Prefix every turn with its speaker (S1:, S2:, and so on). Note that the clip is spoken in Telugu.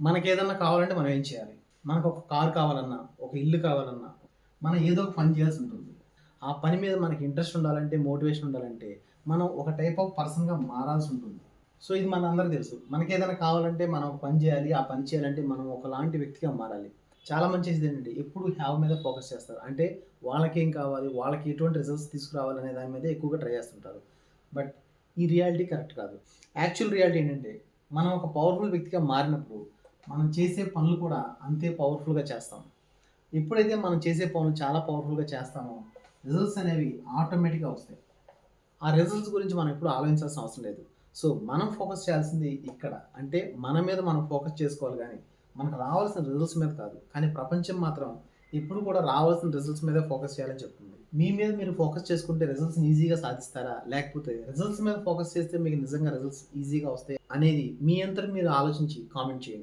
S1: మనకి ఏదన్నా కావాలంటే మనం ఏం చేయాలి? మనకు ఒక కారు కావాలన్నా ఒక ఇల్లు కావాలన్నా మనం ఏదో ఒక పని చేయాల్సి ఉంటుంది. ఆ పని మీద మనకి ఇంట్రెస్ట్ ఉండాలంటే మోటివేషన్ ఉండాలంటే మనం ఒక టైప్ ఆఫ్ పర్సన్గా మారాల్సి ఉంటుంది. సో ఇది మన అందరికీ తెలుసు. మనకి ఏదైనా కావాలంటే మనం ఒక పని చేయాలి. ఆ పని చేయాలంటే మనం ఒకలాంటి వ్యక్తిగా మారాలి. చాలా మంచిది ఏంటంటే ఎప్పుడు హ్యావ్ మీద ఫోకస్ చేస్తారు. అంటే వాళ్ళకేం కావాలి? వాళ్ళకి ఎటువంటి రిజల్ట్స్ తీసుకురావాలి అనే దాని మీద ఎక్కువగా ట్రై చేస్తుంటారు. బట్ ఈ రియాలిటీ కరెక్ట్ కాదు. యాక్చువల్ రియాలిటీ ఏంటంటే మనం ఒక పవర్ఫుల్ వ్యక్తిగా మారినప్పుడు మనం చేసే పనులు కూడా అంతే పవర్ఫుల్గా చేస్తాం. ఎప్పుడైతే మనం చేసే పనులు చాలా పవర్ఫుల్గా చేస్తామో రిజల్ట్స్ అనేవి ఆటోమేటిక్గా వస్తాయి. ఆ రిజల్ట్స్ గురించి మనం ఎప్పుడు ఆలోచించాల్సిన అవసరం లేదు. సో మనం ఫోకస్ చేయాల్సింది ఇక్కడ. అంటే మన మీద మనం ఫోకస్ చేసుకోవాలి కానీ మనకు రావాల్సిన రిజల్ట్స్ మీద కాదు. కానీ ప్రపంచం మాత్రం ఇప్పుడు కూడా రావాల్సిన రిజల్ట్స్ మీదే ఫోకస్ చేయాలని చెప్తుంది. మీ మీద మీరు ఫోకస్ చేసుకుంటే రిజల్ట్స్ని ఈజీగా సాధిస్తారా? లేకపోతే రిజల్ట్స్ మీద ఫోకస్ చేస్తే మీకు నిజంగా రిజల్ట్స్ ఈజీగా వస్తాయి? అనేది మీ అంతటి మీరు ఆలోచించి కామెంట్ చేయండి.